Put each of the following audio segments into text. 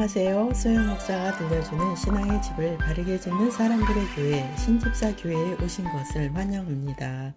안녕하세요. 소영 목사가 들려주는 신앙의 집을 바르게 짓는 사람들의 교회 신집사 교회에 오신 것을 환영합니다.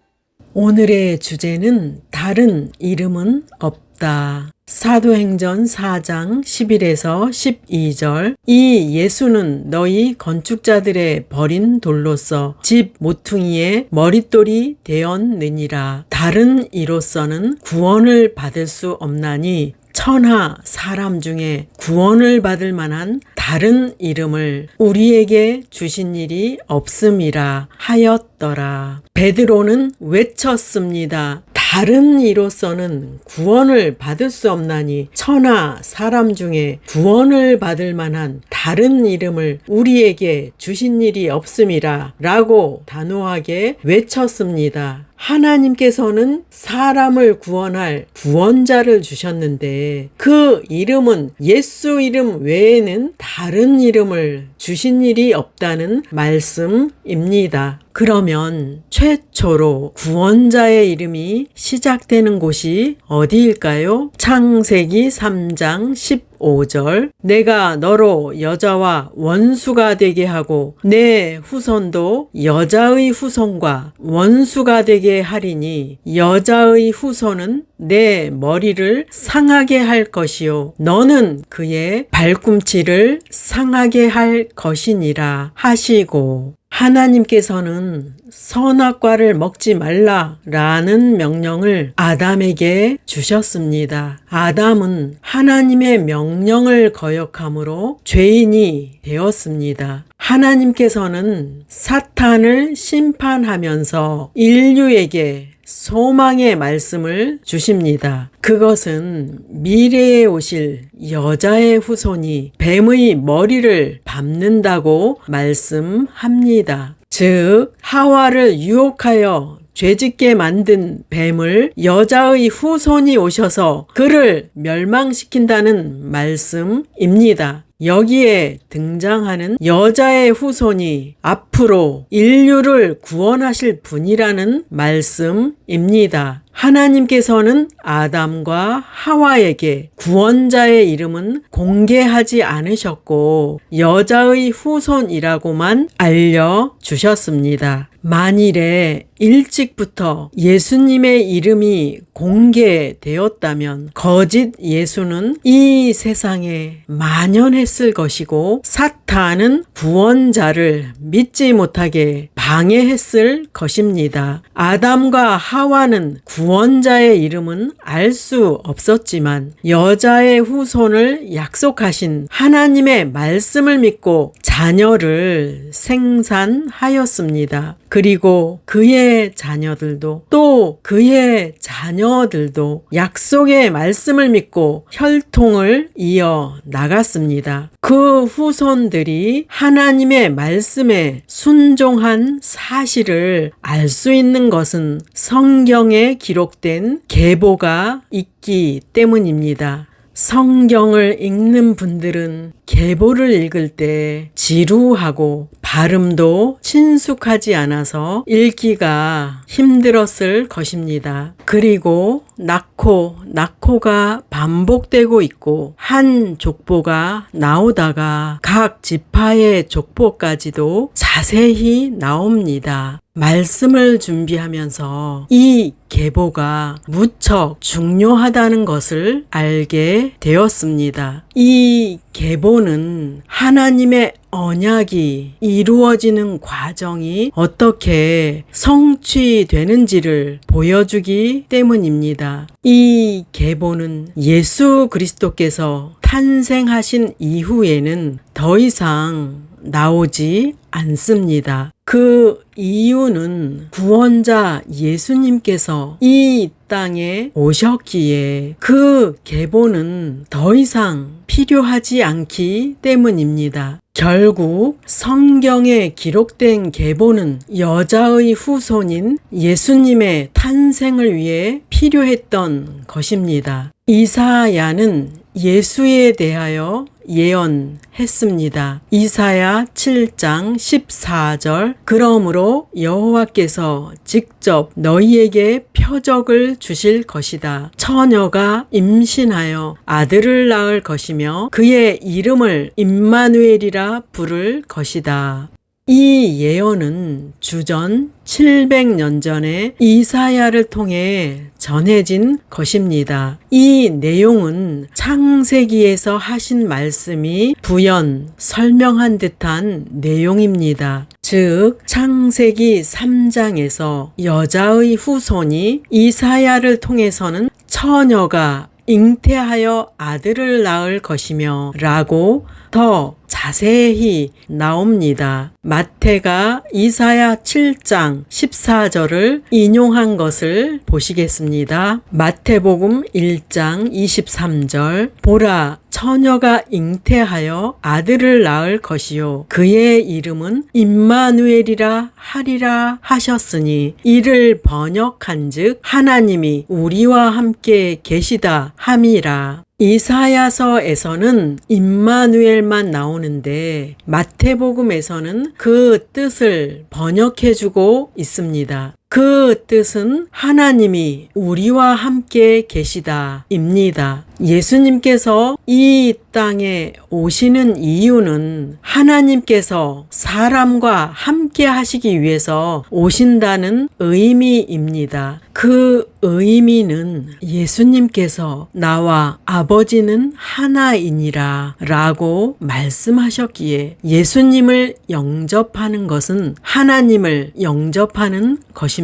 오늘의 주제는 다른 이름은 없다. 사도행전 4장 11에서 12절 이 예수는 너희 건축자들의 버린 돌로서 집 모퉁이의 머릿돌이 되었느니라. 다른 이로서는 구원을 받을 수 없나니 천하 사람 중에 구원을 받을 만한 다른 이름을 우리에게 주신 일이 없음이라 하였더라. 베드로는 외쳤습니다. 다른 이로서는 구원을 받을 수 없나니 천하 사람 중에 구원을 받을 만한 다른 이름을 우리에게 주신 일이 없음이라 라고 단호하게 외쳤습니다. 하나님께서는 사람을 구원할 구원자를 주셨는데 그 이름은 예수 이름 외에는 다른 이름을 주신 일이 없다는 말씀입니다. 그러면 최초로 구원자의 이름이 시작되는 곳이 어디일까요? 창세기 3장 15절. 내가 너로 여자와 원수가 되게 하고 내 후손도 여자의 후손과 원수가 되게 하리니 여자의 후손은 내 머리를 상하게 할 것이요. 너는 그의 발꿈치를 상하게 할 것이니라 하시고 하나님께서는 선악과를 먹지 말라라는 명령을 아담에게 주셨습니다. 아담은 하나님의 명령을 거역함으로 죄인이 되었습니다. 하나님께서는 사탄을 심판하면서 인류에게 소망의 말씀을 주십니다. 그것은 미래에 오실 여자의 후손이 뱀의 머리를 밟는다고 말씀합니다. 즉, 하와를 유혹하여 죄짓게 만든 뱀을 여자의 후손이 오셔서 그를 멸망시킨다는 말씀입니다. 여기에 등장하는 여자의 후손이 앞으로 인류를 구원하실 분이라는 말씀입니다. 하나님께서는 아담과 하와에게 구원자의 이름은 공개하지 않으셨고 여자의 후손이라고만 알려주셨습니다. 만일에 일찍부터 예수님의 이름이 공개되었다면 거짓 예수는 이 세상에 만연했을 것이고 사탄은 구원자를 믿지 못하게 방해했을 것입니다. 아담과 하와는 구 원자의 이름은 알 수 없었지만 여자의 후손을 약속하신 하나님의 말씀을 믿고 자녀를 생산하였습니다. 그리고 그의 자녀들도 또 그의 자녀들도 약속의 말씀을 믿고 혈통을 이어 나갔습니다. 그 후손들이 하나님의 말씀에 순종한 사실을 알 수 있는 것은 성경에 기록된 계보가 있기 때문입니다. 성경을 읽는 분들은 계보를 읽을 때 지루하고 발음도 친숙하지 않아서 읽기가 힘들었을 것입니다. 그리고 낳고 낳고가 반복되고 있고 한 족보가 나오다가 각 지파의 족보까지도 자세히 나옵니다. 말씀을 준비하면서 이 계보가 무척 중요하다는 것을 알게 되었습니다. 이 계보는 하나님의 언약이 이루어지는 과정이 어떻게 성취되는지를 보여주기 때문입니다. 이 계보는 예수 그리스도께서 탄생하신 이후에는 더 이상 나오지 않습니다. 그 이유는 구원자 예수님께서 이 땅에 오셨기에 그 계보는 더 이상 필요하지 않기 때문입니다. 결국 성경에 기록된 계보는 여자의 후손인 예수님의 탄생을 위해 필요했던 것입니다. 이사야는 예수에 대하여 예언했습니다. 이사야 7장 14절 그러므로 여호와께서 직접 너희에게 표적을 주실 것이다. 처녀가 임신하여 아들을 낳을 것이며 그의 이름을 임마누엘이라 부를 것이다. 이 예언은 주전 700년 전에 이사야를 통해 전해진 것입니다. 이 내용은 창세기에서 하신 말씀이 부연 설명한 듯한 내용입니다. 즉, 창세기 3장에서 여자의 후손이 이사야를 통해서는 처녀가 잉태하여 아들을 낳을 것이며 라고 더 자세히 나옵니다. 마태가 이사야 7장 14절을 인용한 것을 보시겠습니다. 마태복음 1장 23절 보라 처녀가 잉태하여 아들을 낳을 것이요 그의 이름은 임마누엘이라 하리라 하셨으니 이를 번역한즉 하나님이 우리와 함께 계시다 함이라 이사야서에서는 임마누엘만 나오는데 마태복음에서는 그 뜻을 번역해주고 있습니다. 그 뜻은 하나님이 우리와 함께 계시다 입니다. 예수님께서 이 땅에 오시는 이유는 하나님께서 사람과 함께 하시기 위해서 오신다는 의미입니다. 그 의미는 예수님께서 나와 아버지는 하나이니라 라고 말씀하셨기에 예수님을 영접하는 것은 하나님을 영접하는 것입니다.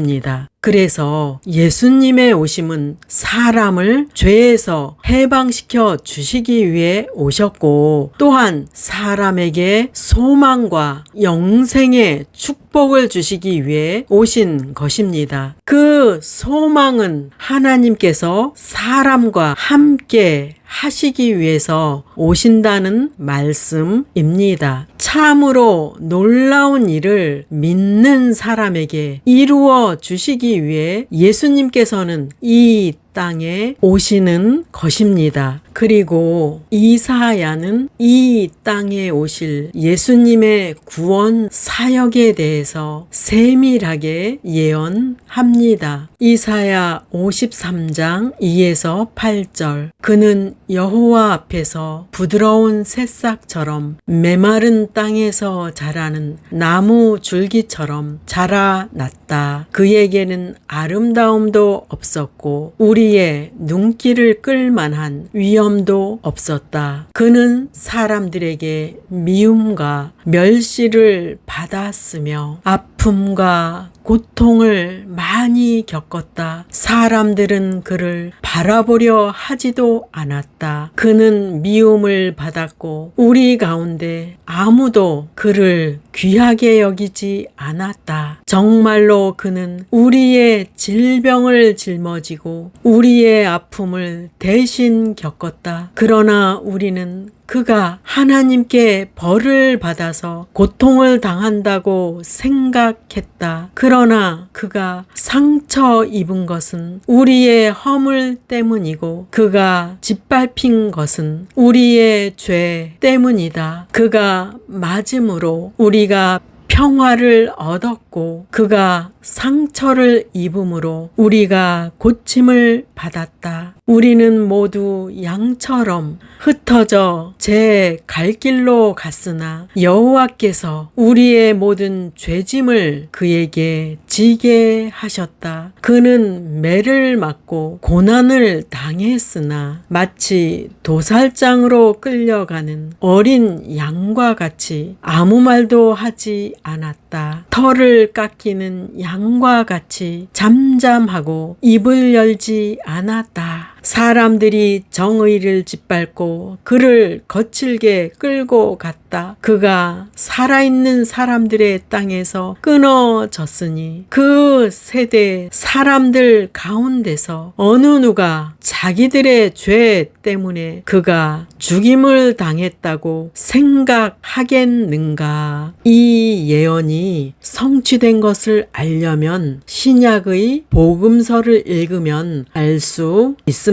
그래서 예수님의 오심은 사람을 죄에서 해방시켜 주시기 위해 오셨고 또한 사람에게 소망과 영생의 축복을 주시기 위해 오신 것입니다. 그 소망은 하나님께서 사람과 함께 하시기 위해서 오신다는 말씀입니다. 참으로 놀라운 일을 믿는 사람에게 이루어 주시기 위해 예수님께서는 이 땅에 오시는 것입니다. 그리고 이사야는 이 땅에 오실 예수님의 구원 사역에 대해서 세밀하게 예언합니다. 이사야 53장 2에서 8절 그는 여호와 앞에서 부드러운 새싹처럼 메마른 땅에서 자라는 나무 줄기처럼 자라났다. 그에게는 아름다움도 없었고 우리의 눈길을 끌만한 위엄도 없었다. 그는 사람들에게 미움과 멸시를 받았으며 아픔과 고통을 많이 겪었다. 사람들은 그를 바라보려 하지도 않았다. 그는 미움을 받았고 우리 가운데 아무도 그를 귀하게 여기지 않았다. 정말로 그는 우리의 질병을 짊어지고 우리의 아픔을 대신 겪었다. 그러나 우리는 그가 하나님께 벌을 받아서 고통을 당한다고 생각했다. 그러나 그가 상처 입은 것은 우리의 허물 때문이고 그가 짓밟힌 것은 우리의 죄 때문이다. 그가 맞음으로 우리 가 평화를 얻었고 그가 상처를 입음으로 우리가 고침을 받았다. 우리는 모두 양처럼 흩어져 제 갈 길로 갔으나 여호와께서 우리의 모든 죄짐을 그에게 지게 하셨다. 그는 매를 맞고 고난을 당했으나 마치 도살장으로 끌려가는 어린 양과 같이 아무 말도 하지 않았다. 털을 깎이는 양과 같이 잠잠하고 입을 열지 않았다. 사람들이 정의를 짓밟고 그를 거칠게 끌고 갔다. 그가 살아있는 사람들의 땅에서 끊어졌으니 그 세대 사람들 가운데서 어느 누가 자기들의 죄 때문에 그가 죽임을 당했다고 생각하겠는가? 이 예언이 성취된 것을 알려면 신약의 복음서를 읽으면 알 수 있습니다.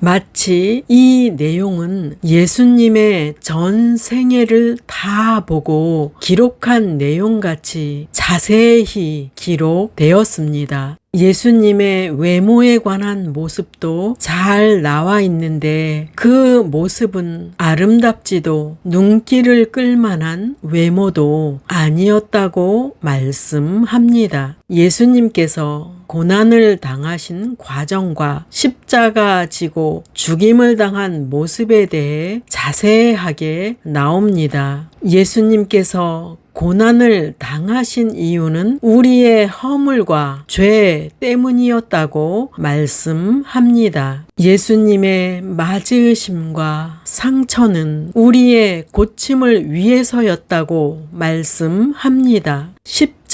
마치 이 내용은 예수님의 전 생애를 다 보고 기록한 내용같이 자세히 기록되었습니다. 예수님의 외모에 관한 모습도 잘 나와 있는데 그 모습은 아름답지도 눈길을 끌만한 외모도 아니었다고 말씀합니다. 예수님께서 고난을 당하신 과정과 십자가 지고 죽임을 당한 모습에 대해 자세하게 나옵니다. 예수님께서 고난을 당하신 이유는 우리의 허물과 죄 때문이었다고 말씀합니다. 예수님의 맞으심과 상처는 우리의 고침을 위해서였다고 말씀합니다.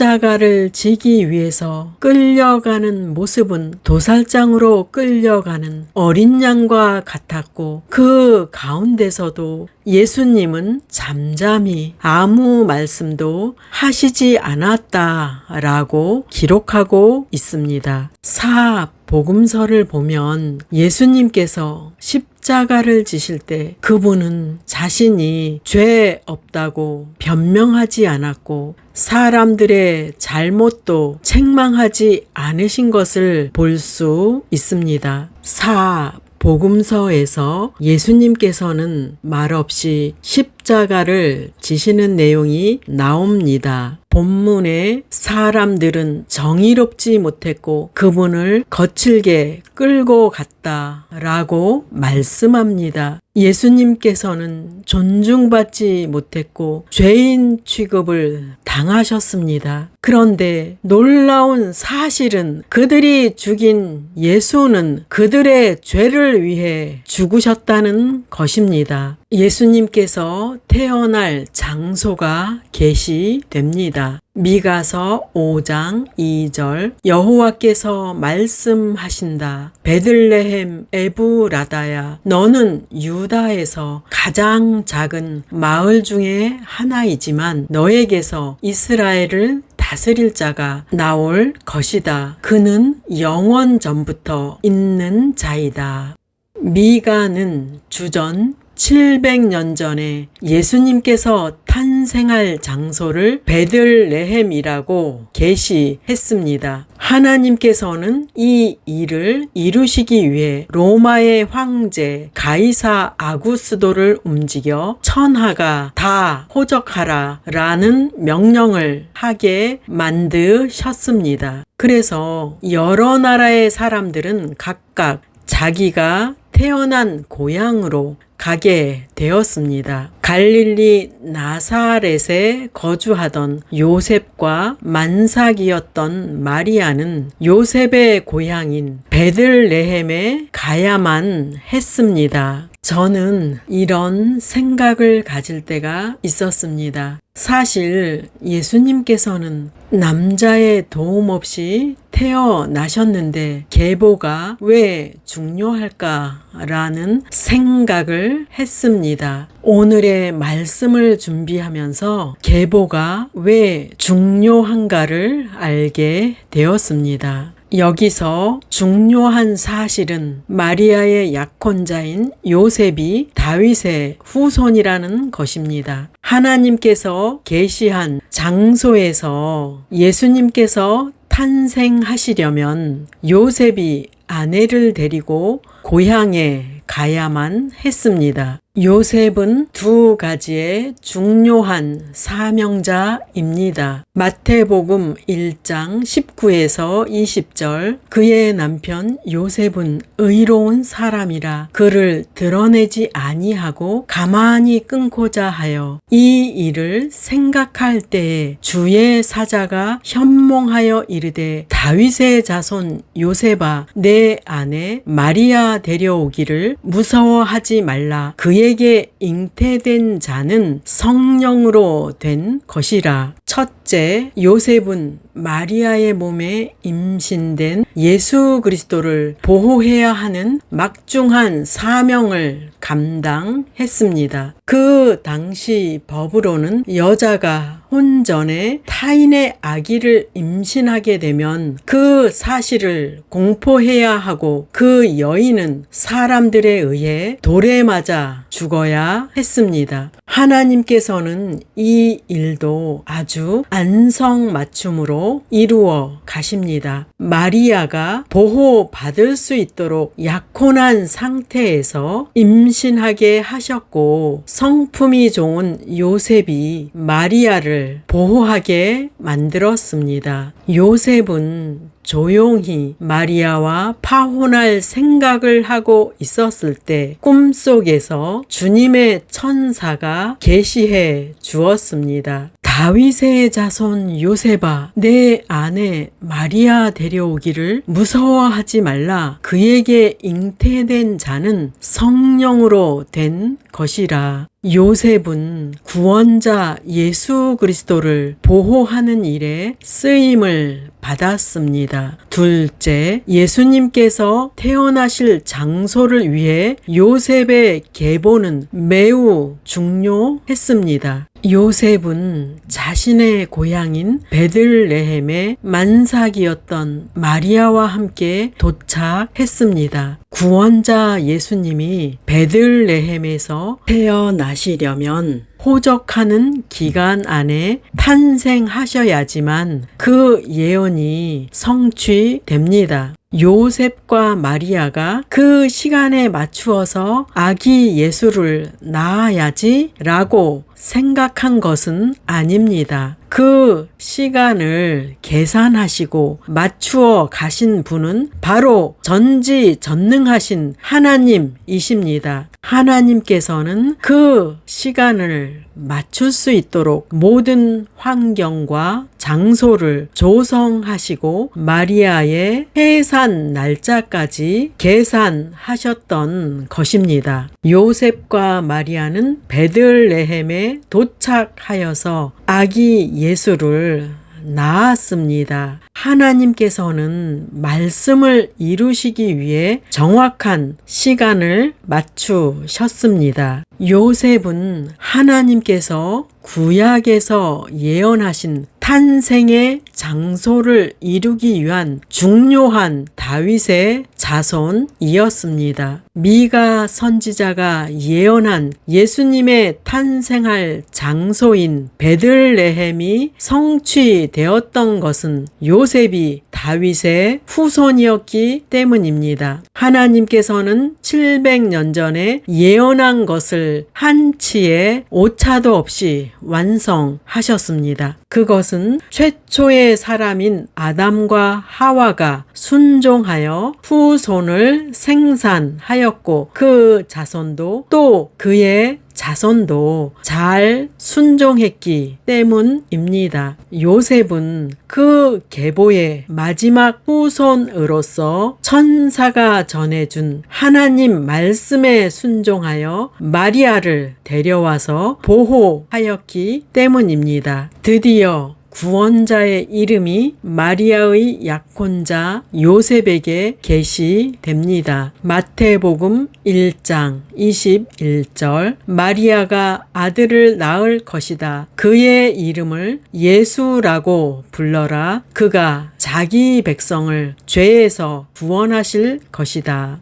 십자가를 지기 위해서 끌려가는 모습은 도살장으로 끌려가는 어린 양과 같았고 그 가운데서도 예수님은 잠잠히 아무 말씀도 하시지 않았다라고 기록하고 있습니다. 사 복음서를 보면 예수님께서 십 자가를 지실 때 그분은 자신이 죄 없다고 변명하지 않았고 사람들의 잘못도 책망하지 않으신 것을 볼 수 있습니다. 사 복음서에서 예수님께서는 말없이 십자가를 지시는 내용이 나옵니다. 본문에 사람들은 정의롭지 못했고 그분을 거칠게 끌고 갔다 라고 말씀합니다. 예수님께서는 존중받지 못했고 죄인 취급을 당하셨습니다. 그런데 놀라운 사실은 그들이 죽인 예수는 그들의 죄를 위해 죽으셨다는 것입니다. 예수님께서 태어날 장소가 계시됩니다. 미가서 5장 2절 여호와께서 말씀하신다. 베들레헴 에브라다야 너는 유다에서 가장 작은 마을 중에 하나이지만 너에게서 이스라엘을 다스릴 자가 나올 것이다. 그는 영원 전부터 있는 자이다. 미가는 주전 700년 전에 예수님께서 탄생할 장소를 베들레헴이라고 계시했습니다. 하나님께서는 이 일을 이루시기 위해 로마의 황제 가이사 아구스도를 움직여 천하가 다 호적하라 라는 명령을 하게 만드셨습니다. 그래서 여러 나라의 사람들은 각각 자기가 태어난 고향으로 가게 되었습니다. 갈릴리 나사렛에 거주하던 요셉과 만삭이었던 마리아는 요셉의 고향인 베들레헴에 가야만 했습니다. 저는 이런 생각을 가질 때가 있었습니다. 사실 예수님께서는 남자의 도움 없이 태어나셨는데 계보가 왜 중요할까라는 생각을 했습니다. 오늘의 말씀을 준비하면서 계보가 왜 중요한가를 알게 되었습니다. 여기서 중요한 사실은 마리아의 약혼자인 요셉이 다윗의 후손이라는 것입니다. 하나님께서 계시한 장소에서 예수님께서 탄생하시려면 요셉이 아내를 데리고 고향에 가야만 했습니다. 요셉은 두 가지의 중요한 사명자입니다. 마태복음 1장 19에서 20절 그의 남편 요셉은 의로운 사람이라 그를 드러내지 아니하고 가만히 끊고자 하여 이 일을 생각할 때에 주의 사자가 현몽하여 이르되 다윗의 자손 요셉아 내 아내 마리아 데려오기를 무서워하지 말라 그 에게 잉태된 자는 성령으로 된 것이라. 첫 째 셋째, 요셉은 마리아의 몸에 임신된 예수 그리스도를 보호해야 하는 막중한 사명을 감당했습니다. 그 당시 법으로는 여자가 혼전에 타인의 아기를 임신하게 되면 그 사실을 공포해야 하고 그 여인은 사람들에 의해 돌에 맞아 죽어야 했습니다. 하나님께서는 이 일도 아주 안성 맞춤으로 이루어 가십니다. 마리아가 보호받을 수 있도록 약혼한 상태에서 임신하게 하셨고 성품이 좋은 요셉이 마리아를 보호하게 만들었습니다. 요셉은 조용히 마리아와 파혼할 생각을 하고 있었을 때 꿈속에서 주님의 천사가 계시해 주었습니다. 다윗의 자손 요셉아, 내 아내 마리아 데려오기를 무서워하지 말라. 그에게 잉태된 자는 성령으로 된 것이라. 요셉은 구원자 예수 그리스도를 보호하는 일에 쓰임을 받았습니다. 둘째, 예수님께서 태어나실 장소를 위해 요셉의 계보는 매우 중요했습니다. 요셉은 자신의 고향인 베들레헴의 만삭이었던 마리아와 함께 도착했습니다. 구원자 예수님이 베들레헴에서 태어나시려면 호적하는 기간 안에 탄생하셔야지만 그 예언이 성취됩니다. 요셉과 마리아가 그 시간에 맞추어서 아기 예수를 낳아야지 라고 생각한 것은 아닙니다. 그 시간을 계산하시고 맞추어 가신 분은 바로 전지 전능하신 하나님이십니다. 하나님께서는 그 시간을 맞출 수 있도록 모든 환경과 장소를 조성하시고 마리아의 해산 날짜까지 계산하셨던 것입니다. 요셉과 마리아는 베들레헴에 도착하여서 아기 예수를 낳았습니다. 하나님께서는 말씀을 이루시기 위해 정확한 시간을 맞추셨습니다. 요셉은 하나님께서 구약에서 예언하신 탄생의 장소를 이루기 위한 중요한 다윗의 자손이었습니다. 미가 선지자가 예언한 예수님의 탄생할 장소인 베들레헴이 성취되었던 것은 요셉이 다윗의 후손이었기 때문입니다. 하나님께서는 700년 전에 예언한 것을 한치의 오차도 없이 완성하셨습니다. 그것은 최초의 사람인 아담과 하와가 순종 하여 후손을 생산하였고 그 자손도 또 그의 자손도 잘 순종했기 때문입니다. 요셉은 그 계보의 마지막 후손으로서 천사가 전해준 하나님 말씀에 순종하여 마리아를 데려와서 보호하였기 때문입니다. 드디어 구원자의 이름이 마리아의 약혼자 요셉에게 계시됩니다. 마태복음 1장 21절 마리아가 아들을 낳을 것이다. 그의 이름을 예수라고 불러라. 그가 자기 백성을 죄에서 구원하실 것이다.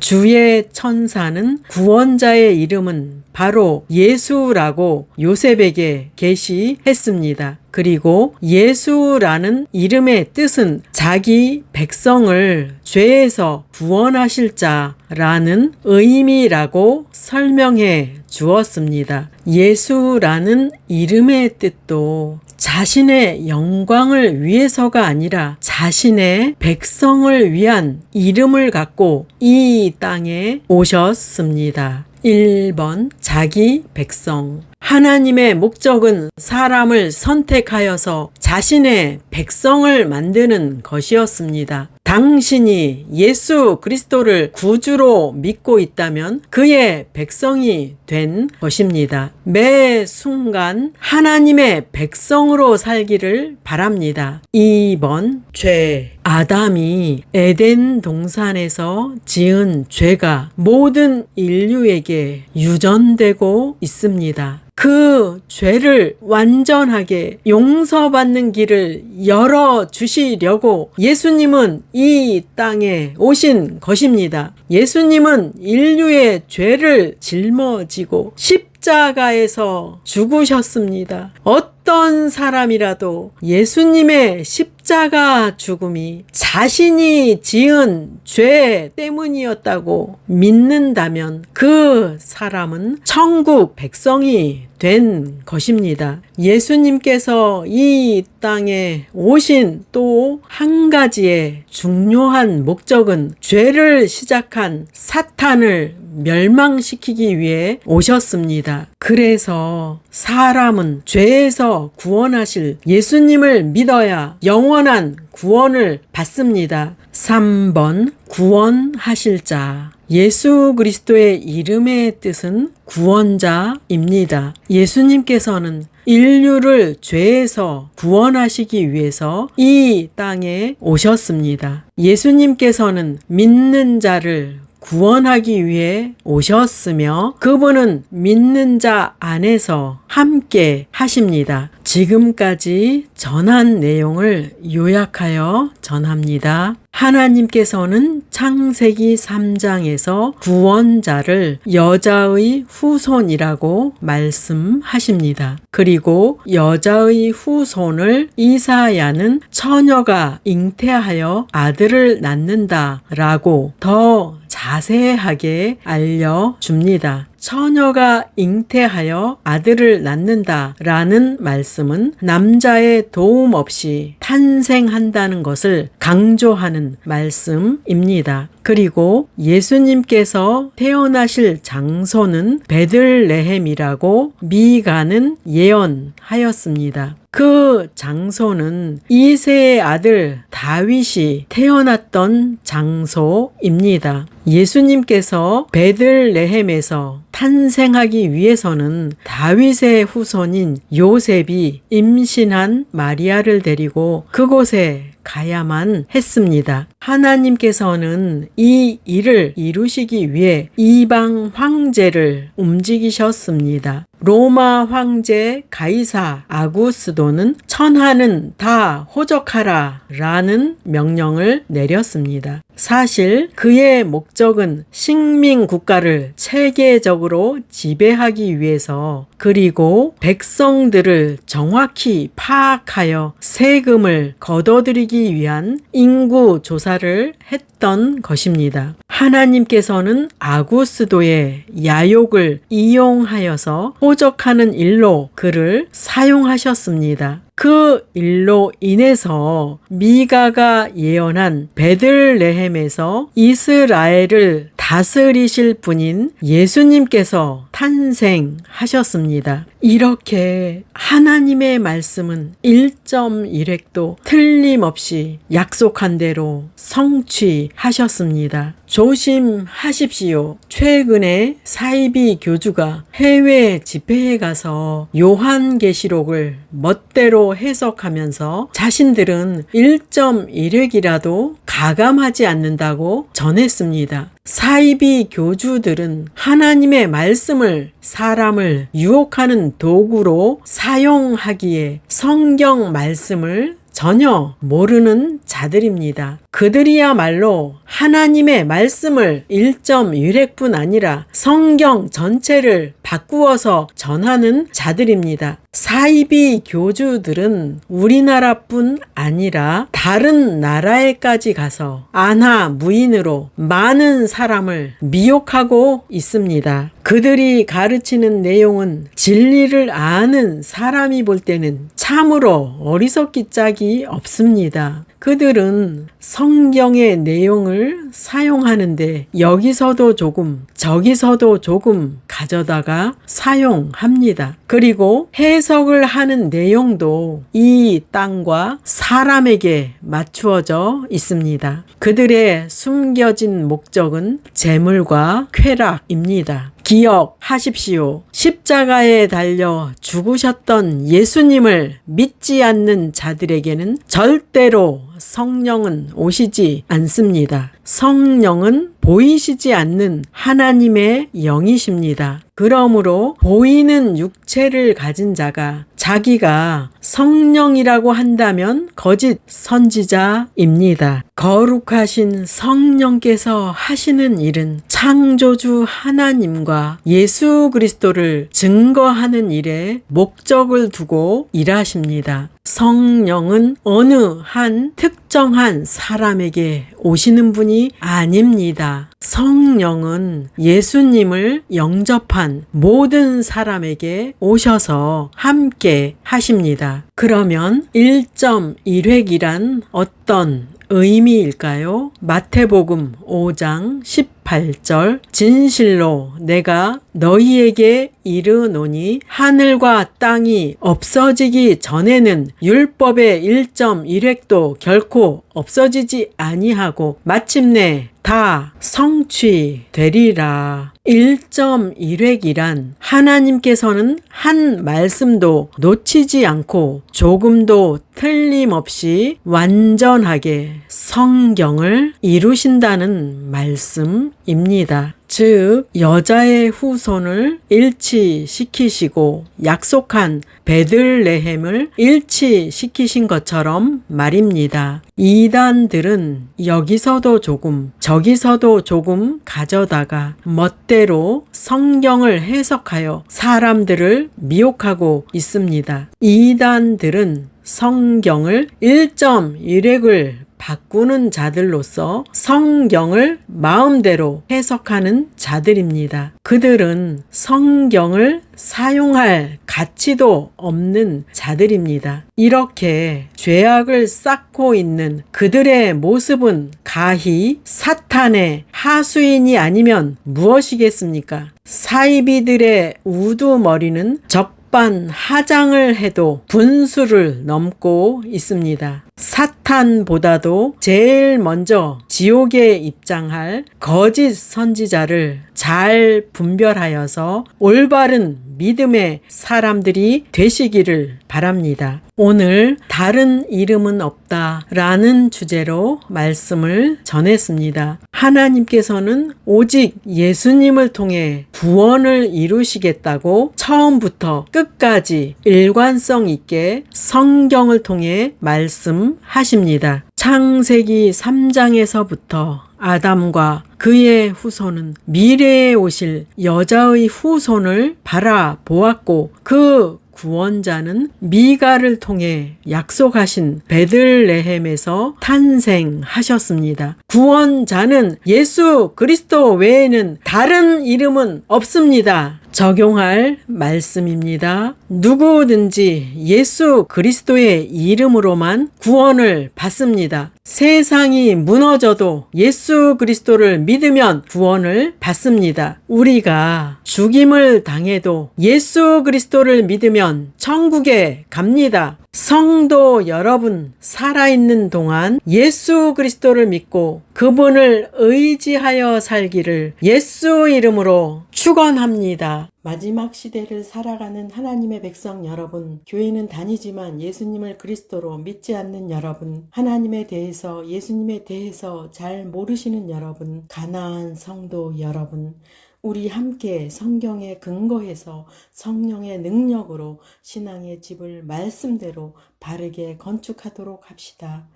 주의 천사는 구원자의 이름은 바로 예수라고 요셉에게 계시했습니다. 그리고 예수라는 이름의 뜻은 자기 백성을 죄에서 구원하실 자라는 의미라고 설명해 주었습니다. 예수라는 이름의 뜻도 자신의 영광을 위해서가 아니라 자신의 백성을 위한 이름을 갖고 이 땅에 오셨습니다. 1번 자기 백성 하나님의 목적은 사람을 선택하여서 자신의 백성을 만드는 것이었습니다. 당신이 예수 그리스도를 구주로 믿고 있다면 그의 백성이 된 것입니다. 매 순간 하나님의 백성으로 살기를 바랍니다. 2번 죄. 아담이 에덴 동산에서 지은 죄가 모든 인류에게 유전되고 있습니다. 그 죄를 완전하게 용서받는 길을 열어 주시려고 예수님은 이 땅에 오신 것입니다. 예수님은 인류의 죄를 짊어지고 십자가에서 죽으셨습니다. 어떤 사람이라도 예수님의 십 자가 죽음이 자신이 지은 죄 때문이었다고 믿는다면 그 사람은 천국 백성이 된 것입니다. 예수님께서 이 땅에 오신 또 한 가지의 중요한 목적은 죄를 시작한 사탄을 멸망시키기 위해 오셨습니다. 그래서 사람은 죄에서 구원하실 예수님을 믿어야 영원한 구원을 받습니다. 3번 구원하실 자. 예수 그리스도의 이름의 뜻은 구원자입니다. 예수님께서는 인류를 죄에서 구원하시기 위해서 이 땅에 오셨습니다. 예수님께서는 믿는 자를 구원하기 위해 오셨으며 그분은 믿는 자 안에서 함께 하십니다. 지금까지 전한 내용을 요약하여 전합니다. 하나님께서는 창세기 3장에서 구원자를 여자의 후손이라고 말씀하십니다. 그리고 여자의 후손을 이사야는 처녀가 잉태하여 아들을 낳는다 라고 더 자세하게 알려줍니다. 처녀가 잉태하여 아들을 낳는다 라는 말씀은 남자의 도움 없이 탄생한다는 것을 강조하는 말씀입니다. 그리고 예수님께서 태어나실 장소는 베들레헴이라고 미가는 예언하였습니다. 그 장소는 이세의 아들 다윗이 태어났던 장소입니다. 예수님께서 베들레헴에서 탄생하기 위해서는 다윗의 후손인 요셉이 임신한 마리아를 데리고 그곳에 가야만 했습니다. 하나님께서는 이 일을 이루시기 위해 이방 황제를 움직이셨습니다. 로마 황제 가이사 아구스도는 천하는 다 호적하라 라는 명령을 내렸습니다. 사실 그의 목적은 식민 국가를 체계적으로 지배하기 위해서 그리고 백성들을 정확히 파악하여 세금을 걷어들이기 위한 인구 조사를 했던 것입니다. 하나님께서는 아구스도의 야욕을 이용하여서 호적하는 일로 그를 사용하셨습니다. 그 일로 인해서 미가가 예언한 베들레헴에서 이스라엘을 다스리실 분인 예수님께서 탄생하셨습니다. 이렇게 하나님의 말씀은 1.1획도 틀림없이 약속한 대로 성취하셨습니다. 조심하십시오. 최근에 사이비 교주가 해외 집회에 가서 요한계시록을 멋대로 해석하면서 자신들은 1.1획이라도 가감하지 않는다고 전했습니다. 사이비 교주들은 하나님의 말씀을 사람을 유혹하는 도구로 사용하기에 성경 말씀을 전혀 모르는 자들입니다. 그들이야말로 하나님의 말씀을 1.1획뿐 아니라 성경 전체를 바꾸어서 전하는 자들입니다. 사이비 교주들은 우리나라뿐 아니라 다른 나라에까지 가서 안하 무인으로 많은 사람을 미혹하고 있습니다. 그들이 가르치는 내용은 진리를 아는 사람이 볼 때는 참으로 어리석기 짝이 없습니다. 그들은 성 경의 내용을 사용하는데 여기서도 조금, 저기서도 조금 가져다가 사용합니다. 그리고 해석을 하는 내용도 이 땅과 사람에게 맞추어져 있습니다. 그들의 숨겨진 목적은 재물과 쾌락입니다. 기억하십시오. 십자가에 달려 죽으셨던 예수님을 믿지 않는 자들에게는 절대로 성령은 오시지 않습니다. 성령은 보이시지 않는 하나님의 영이십니다. 그러므로 보이는 육체를 가진 자가 자기가 성령이라고 한다면 거짓 선지자입니다. 거룩하신 성령께서 하시는 일은 창조주 하나님과 예수 그리스도를 증거하는 일에 목적을 두고 일하십니다. 성령은 어느 한 특정한 사람에게 오시는 분이 아닙니다. 성령은 예수님을 영접한 모든 사람에게 오셔서 함께 하십니다. 그러면 1.1획이란 어떤 의미일까요? 마태복음 5장 18절 진실로 내가 너희에게 이르노니 하늘과 땅이 없어지기 전에는 율법의 1.1획도 결코 없어지지 아니하고 마침내 다 성취되리라. 1.1획이란 하나님께서는 한 말씀도 놓치지 않고 조금도 틀림없이 완전하게 성경을 이루신다는 말씀입니다. 즉, 여자의 후손을 일치시키시고 약속한 베들레헴을 일치시키신 것처럼 말입니다. 이단들은 여기서도 조금, 저기서도 조금 가져다가 멋대로 성경을 해석하여 사람들을 미혹하고 있습니다. 이단들은 성경을 1.1획을 바꾸는 자들로서 성경을 마음대로 해석하는 자들입니다. 그들은 성경을 사용할 가치도 없는 자들입니다. 이렇게 죄악을 쌓고 있는 그들의 모습은 가히 사탄의 하수인이 아니면 무엇이겠습니까? 사이비들의 우두머리는 적 반 하장을 해도 분수를 넘고 있습니다. 사탄보다도 제일 먼저 지옥에 입장할 거짓 선지자를 잘 분별하여서 올바른 믿음의 사람들이 되시기를 바랍니다. 오늘 다른 이름은 없다 라는 주제로 말씀을 전했습니다. 하나님께서는 오직 예수님을 통해 구원을 이루시겠다고 처음부터 끝까지 일관성 있게 성경을 통해 말씀 하십니다. 창세기 3장에서부터 아담과 그의 후손은 미래에 오실 여자의 후손을 바라보았고 그 구원자는 미가를 통해 약속하신 베들레헴에서 탄생하셨습니다. 구원자는 예수 그리스도 외에는 다른 이름은 없습니다. 적용할 말씀입니다. 누구든지 예수 그리스도의 이름으로만 구원을 받습니다. 세상이 무너져도 예수 그리스도를 믿으면 구원을 받습니다. 우리가 죽임을 당해도 예수 그리스도를 믿으면 천국에 갑니다. 성도 여러분, 살아있는 동안 예수 그리스도를 믿고 그분을 의지하여 살기를 예수 이름으로 축원합니다. 마지막 시대를 살아가는 하나님의 백성 여러분, 교회는 다니지만 예수님을 그리스도로 믿지 않는 여러분, 하나님에 대해서 예수님에 대해서 잘 모르시는 여러분, 가나안 성도 여러분, 우리 함께 성경에 근거해서 성령의 능력으로 신앙의 집을 말씀대로 바르게 건축하도록 합시다.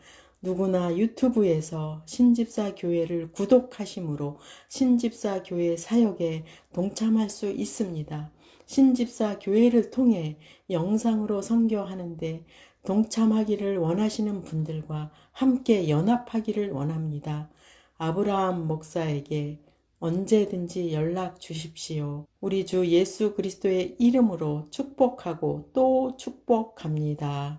누구나 유튜브에서 신집사 교회를 구독하심으로 신집사 교회 사역에 동참할 수 있습니다. 신집사 교회를 통해 영상으로 선교하는데 동참하기를 원하시는 분들과 함께 연합하기를 원합니다. 아브라함 목사에게 언제든지 연락 주십시오. 우리 주 예수 그리스도의 이름으로 축복하고 또 축복합니다.